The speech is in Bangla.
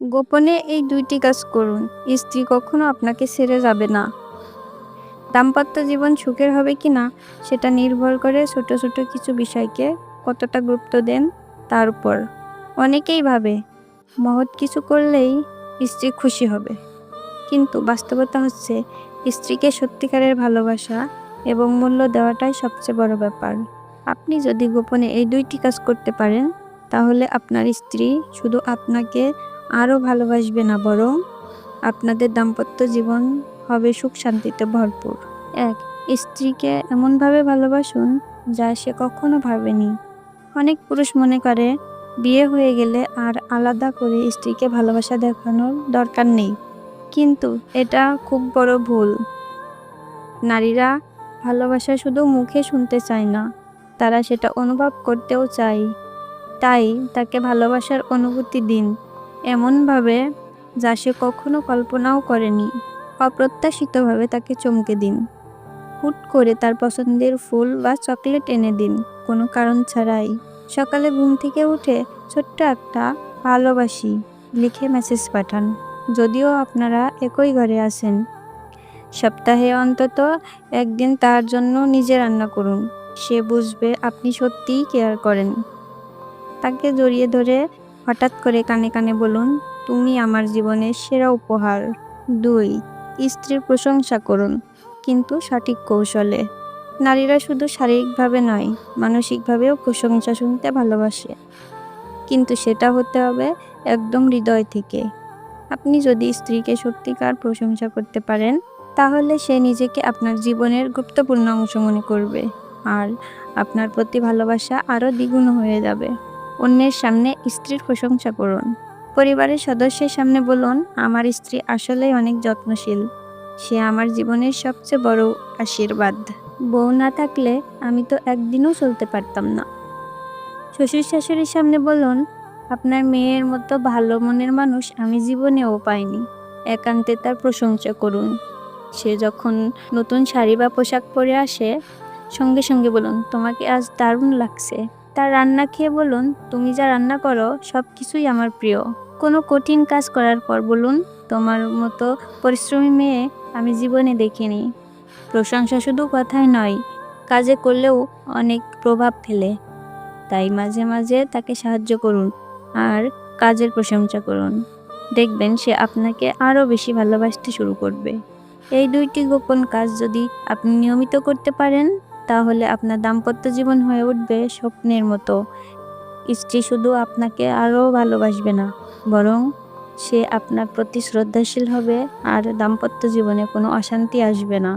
গোপনে এই দুইটি কাজ করুন। স্ত্রী কখনো আপনাকে ছেড়ে যাবে না। দাম্পত্য জীবন সুখের হবে কি না, সেটা নির্ভর করে ছোট ছোট কিছু বিষয়কে কতটা গুরুত্ব দেন তার উপর। অনেকেই ভাবে, মহৎ কিছু করলেই স্ত্রী খুশি হবে। কিন্তু বাস্তবতা হচ্ছে, স্ত্রীকে সত্যিকারের ভালোবাসা এবং মূল্য দেওয়াটাই সবচেয়ে বড় ব্যাপার। আপনি যদি গোপনে এই দুইটি কাজ করতে পারেন, তাহলে আপনার স্ত্রী শুধু আপনাকে আরও ভালোবাসবে না বরং আপনাদের দাম্পত্য জীবন হবে সুখ শান্তিতে ভরপুর। এক, স্ত্রীকে এমনভাবে ভালোবাসুন যা সে কখনো ভাবেনি। অনেক পুরুষ মনে করে, বিয়ে হয়ে গেলে আর আলাদা করে স্ত্রীকে ভালোবাসা দেখানোর দরকার নেই। কিন্তু এটা খুব বড় ভুল। নারীরা ভালোবাসা শুধু মুখে শুনতে চায় না, তারা সেটা অনুভব করতেও চায়। তাই তাকে ভালোবাসার অনুভূতি দিন। এমনভাবে যা সে কখনো কল্পনাও করেনি, অপ্রত্যাশিতভাবে তাকে চমকে দিন। হুট করে তার পছন্দের ফুল বা চকলেট এনে দিন, কোনো কারণ ছাড়াই। সকালে ঘুম থেকে উঠে ছোট্ট একটা ভালোবাসি লিখে মেসেজ পাঠান, যদিও আপনারা একই ঘরে আছেন। সপ্তাহে অন্তত একদিন তার জন্য নিজে রান্না করুন, সে বুঝবে আপনি সত্যিই কেয়ার করেন। তাকে জড়িয়ে ধরে হঠাৎ করে কানে কানে বলুন, তুমি আমার জীবনের সেরা উপহার। দুই, স্ত্রীর প্রশংসা করুন, কিন্তু সঠিক কৌশলে। নারীরা শুধু শারীরিকভাবে নয়, মানসিকভাবেও প্রশংসা শুনতে ভালোবাসে। কিন্তু সেটা হতে হবে একদম হৃদয় থেকে। আপনি যদি স্ত্রীকে সত্যিকার প্রশংসা করতে পারেন, তাহলে সে নিজেকে আপনার জীবনের গুরুত্বপূর্ণ অংশ মনে করবে। আর আপনার প্রতি ভালোবাসা আরও দ্বিগুণ হয়ে যাবে। অন্যের সামনে স্ত্রীর প্রশংসা করুন। পরিবারের সদস্যের সামনে বলুন, আমার স্ত্রী আসলেই অনেক যত্নশীল। সে আমার জীবনের সবচেয়ে বড় আশীর্বাদ। বউ না থাকলে আমি তো একদিনও চলতে পারতাম না। শ্বশুর শাশুড়ির সামনে বলুন, আপনার মেয়ের মতো ভালো মনের মানুষ আমি জীবনেও পাইনি। একান্তে তার প্রশংসা করুন। সে যখন নতুন শাড়ি বা পোশাক পরে আসে, সঙ্গে সঙ্গে বলুন, তোমাকে আজ দারুণ লাগছে। তার রান্না খেয়ে বলুন, তুমি যা রান্না করো, সব কিছুই আমার প্রিয়। কোনো কঠিন কাজ করার পর বলুন, তোমার মতো পরিশ্রমী মেয়ে আমি জীবনে দেখিনি। প্রশংসা শুধু কথাই নয়, কাজে করলেও অনেক প্রভাব ফেলে। তাই মাঝে মাঝে তাকে সাহায্য করুন আর কাজের প্রশংসা করুন। দেখবেন সে আপনাকে আরও বেশি ভালোবাসতে শুরু করবে। এই দুইটি গোপন কাজ যদি আপনি নিয়মিত করতে পারেন তাহলে আপনার দাম্পত্য জীবন হয়ে উঠবে স্বপ্নের মতো। স্ত্রী শুধু আপনাকে আরও ভালোবাসবে না, বরং সে আপনার প্রতি শ্রদ্ধাশীল হবে আর দাম্পত্য জীবনে কোনো অশান্তি আসবে না।